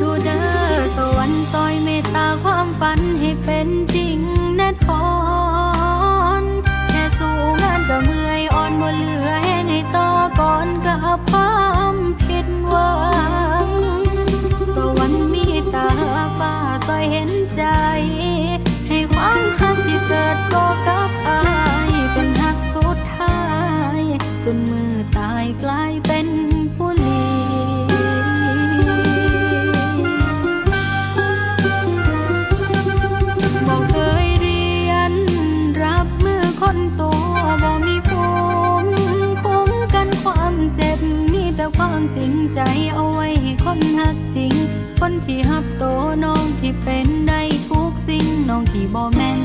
ธุเด้อสวรรค์ซอยเมตตาความฝันให้เป็นจริงแน่ทอนแค่สู้งานก็เมื่อยอ่อนบ่เหลือแห้งให้ต่อก่อนกับความผิดหวังสวรรค์มีตาฟ้าซอยเห็นใจ ให้ความหักที่เกิดก็กับอายเป็นหักสุดท้ายจนมือตายกลายเป็นผู้ แต่ความจริงใจเอาไว้ให้คนหักจริง คนที่หับโตน้องที่เป็นได้ทุกสิ่งน้องที่บ่แม่น